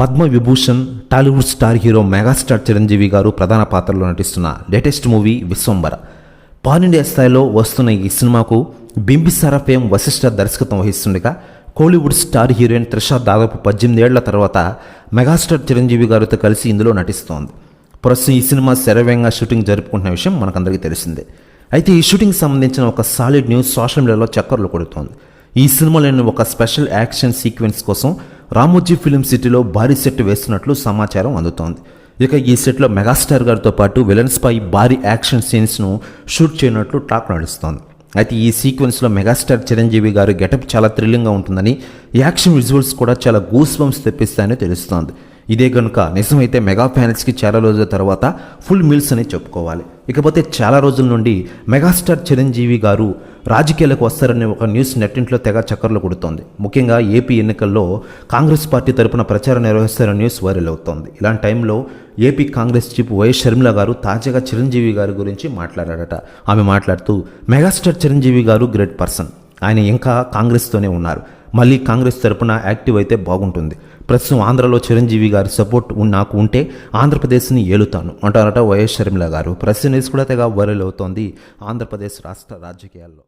Padma Vibhushan Tollywood star hero megastar Chiranjeevi garu ప్రధాన పాత్రలో నటిస్తున్న latest movie Vishwambhara. Pan India స్థాయిలో వస్తున్న ఈ సినిమాకు బింబిసార ఫేమ్ వశిష్ఠ దర్శకత్వం వహిస్తుండగా కోలీవుడ్ స్టార్ హీరోయిన్ త్రిష దాదాపు పద్దెనిమిది ఏళ్ళ తర్వాత మెగాస్టార్ చిరంజీవి గారితో కలిసి ఇందులో నటిస్తోంది. ప్రస్తుతం ఈ సినిమా శరవేగంగా షూటింగ్ జరుపుకుంటున్న విషయం మనకందరికీ తెలిసిందే. అయితే ఈ షూటింగ్ సంబంధించిన ఒక సాలిడ్ న్యూస్ సోషల్ మీడియాలో చక్కర్లు కొడుతోంది. ఈ సినిమాలోని ఒక స్పెషల్ యాక్షన్ సీక్వెన్స్ కోసం రామోజీ ఫిలిం సిటీలో భారీ సెట్ వేస్తున్నట్లు సమాచారం అందుతోంది. ఇక ఈ సెట్లో మెగాస్టార్ గారితో పాటు విలన్స్పై భారీ యాక్షన్ సీన్స్ను షూట్ చేయనట్లు టాక్ నడుస్తోంది. అయితే ఈ సీక్వెన్స్లో మెగాస్టార్ చిరంజీవి గారు గెటప్ చాలా థ్రిల్లింగ్గా ఉంటుందని యాక్షన్ విజువల్స్ కూడా చాలా గూస్ బంప్స్ తెప్పిస్తాయని తెలుస్తోంది. ఇదే కనుక నిజమైతే మెగా ఫ్యాన్స్కి చాలా రోజుల తర్వాత ఫుల్ మీల్స్ అని చెప్పుకోవాలి. ఇకపోతే చాలా రోజుల నుండి మెగాస్టార్ చిరంజీవి గారు రాజకీయాలకు వస్తారనే ఒక న్యూస్ నెట్టింట్లో తెగ చక్కర్లు కొడుతోంది. ముఖ్యంగా ఏపీ ఎన్నికల్లో కాంగ్రెస్ పార్టీ తరపున ప్రచారం నిర్వహిస్తారనే న్యూస్ వైరల్ అవుతోంది. ఇలాంటి టైంలో AP Congress chief YS Sharmila garu తాజాగా చిరంజీవి గారి గురించి మాట్లాడారట. ఆమె మాట్లాడుతూ మెగాస్టార్ చిరంజీవి గారు గ్రేట్ పర్సన్. ఆయన ఇంకా కాంగ్రెస్తోనే ఉన్నారు. మళ్ళీ కాంగ్రెస్ తరపున యాక్టివ్ అయితే బాగుంటుంది. ప్రస్తుతం ఆంధ్రలో చిరంజీవి గారి సపోర్ట్ నాకు ఉంటే ఆంధ్రప్రదేశ్ని ఏలుతాను అంటారట వైఎస్ షర్మిల గారు. ప్రెస్ న్యూస్ కూడా తెగ వైరల్ అవుతోంది ఆంధ్రప్రదేశ్ రాష్ట్ర రాజకీయాల్లో.